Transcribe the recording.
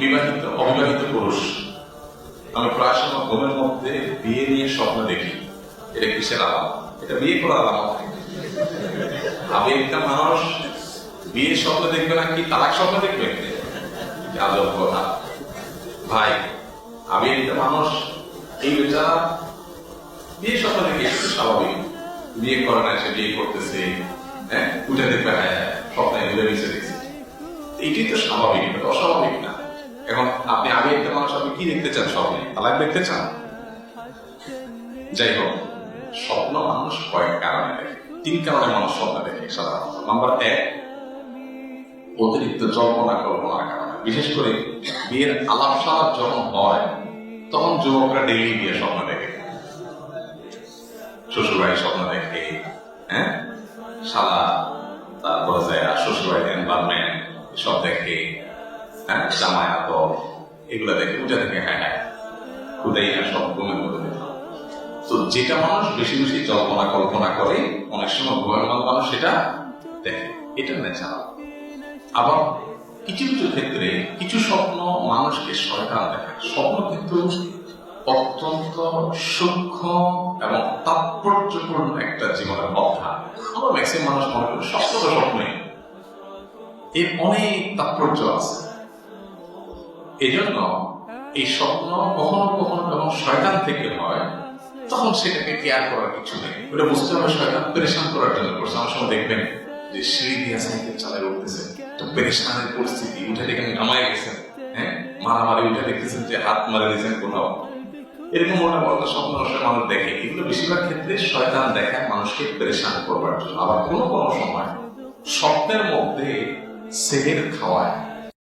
বিবাহিত, অবিবাহিত পুরুষ আমি প্রায় সময় ঘুমের মধ্যে বিয়ে নিয়ে স্বপ্ন দেখি। এটা কিসের আলাপ? এটা বিয়ে করার আলাপ। আমি মানুষ, বিয়ের স্বপ্ন দেখবে না কি? তালাক স্বপ্ন দেখবে? আদব কথা ভাই, আমি একটা মানুষ, এই বেচারা বিয়ে স্বপ্ন দেখে স্বাভাবিক। বিয়ে করে না, সে বিয়ে করতেছে। হ্যাঁ উঠে দেখবে হ্যাঁ ঘুরে মিশে দেখছি। এটাই তো স্বাভাবিক, এটা অস্বাভাবিক না। এখন আপনি আগে একটা মানুষ, আপনি কি দেখতে চান স্বপ্নে? তালাক দেখতে চান? যাই হোক, স্বপ্ন মানুষ কয়েক কারণে দেখে। তিন কারণে মানুষ স্বপ্ন দেখে সাধারণত। নাম্বার এক, অতিরিক্ত জল্পনা কল্পনার কারণে। বিশেষ করে বিয়ের আলাপ সালাপ যখন হয়, তখন যুবকরা ডেইলি বিয়ের স্বপ্ন দেখে। শ্বশুরবাড়ির স্বপ্ন দেখে শালা তারপরে যায় শ্বশুরবাড়ির এনভারনমেন্ট সব দেখে হ্যাঁ জামাই আদর এগুলো দেখে উঠে দেখে হ্যাঁ হ্যাঁ খুদাই না সব ঘুমের মধ্যে তো যেটা মানুষ বেশি বেশি জল্পনা কল্পনা করে, অনেক সময় ঘুমের মধ্যে মানুষ সেটা দেখে। এটা ন্যাচারাল আবার কিছু কিছু ক্ষেত্রে কিছু স্বপ্ন মানুষকে শয়তান দেখায়। স্বপ্ন কিন্তু অত্যন্ত সূক্ষ্ম এবং তাৎপর্যপূর্ণ একটা জীবনের কথা। আমরা ম্যাক্সিমাম মানুষ মনে করি স্বপ্ন তো স্বপ্নই। এর অনেক তাৎপর্য আছে। এই জন্য এই স্বপ্ন কখনো কখনো যখন শয়তান থেকে হয়, তখন সেটাকে কেয়ার করার কিছু নেই। ওটা বুঝতে হবে শয়তান পরেশান করার জন্য করছে। অনেক সময় দেখবেন যে সিঁড়ি দিয়ে সাইকেল চালায় উঠতেছে। তো পেরেশানের পরিস্থিতি, উঠে দেখেন নামায় গেছেন হ্যাঁ? মারামারি উঠে দেখতেছেন যে হাত মারে দিয়েছেন কোথাও। এরকম মোটা মোটা স্বপ্ন আসলে মানুষ দেখে। কিন্তু বেশিরভাগ ক্ষেত্রে শয়তান দেখায় মানুষকে পরেশান করবার জন্য। আবার কোনো কোনো সময় স্বপ্নের মধ্যে সেহের খাওয়ায়।